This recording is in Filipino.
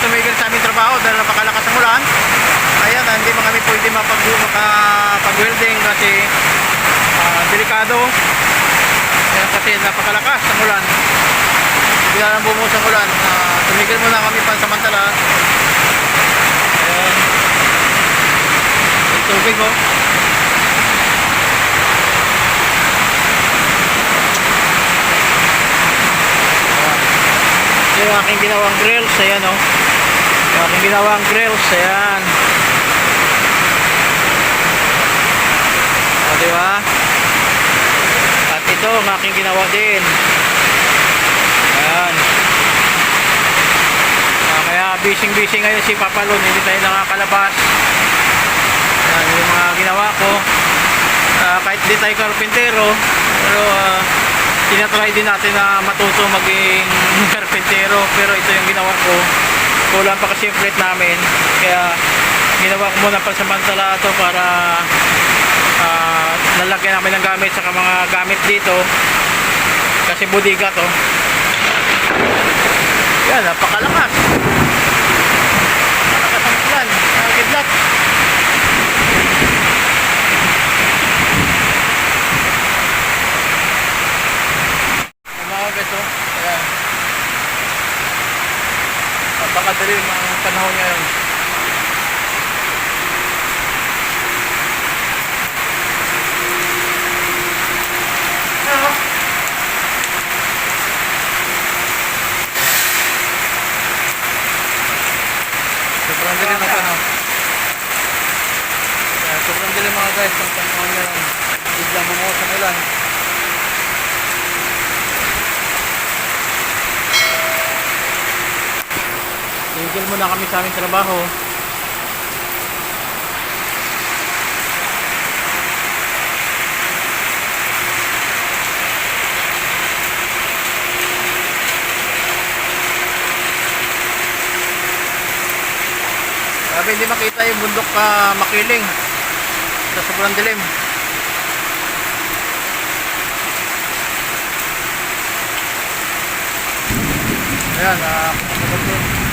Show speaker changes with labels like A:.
A: tumigil sa aming trabaho dahil napakalakas ang ulan. Ayan, ah, hindi mga kami pwede mapag makapag-welding kasi ah, delikado. Ayan, kasi napakalakas ang ulan. Bigla nang bumuhos ang ulan. Ah, tumigil muna kami pansamantala. Ayan. Yung tubig oh. Yung aking ginawang grills. Ayan oh. Yung aking ginawang grills. Ayan. O, di ba? At ito ang aking ginawa din. Ayan. Ah, kaya busy-busy ngayon si Papalon. Hindi tayo nakakalabas. Ayan, yung mga ginawa ko. Ah, kahit di tayo karpintero, pero ah, tinatry din natin na matuto maging karpintero. Pero ito yung ginawa ko. Kulang pa kasi yung plate namin. Kaya ginawa ko muna pansamantala ito para ah, lalagyan namin ng gamit sa mga gamit dito. Kasi budiga to. Yan. Napakalakas ang ulan. Nakakidlat. Umaga to. Ayan. Napakadilim ang panahon ngayon. Sobrang dilim ang panahon. Sobrang dilim mga guys ang panahon ngayon. Biglang bumuhos ang ulan. Tigil muna kami sa aming trabaho. Sabi hindi makita yung bundok ka makiling sa sobrang dilim. Ayan, uh,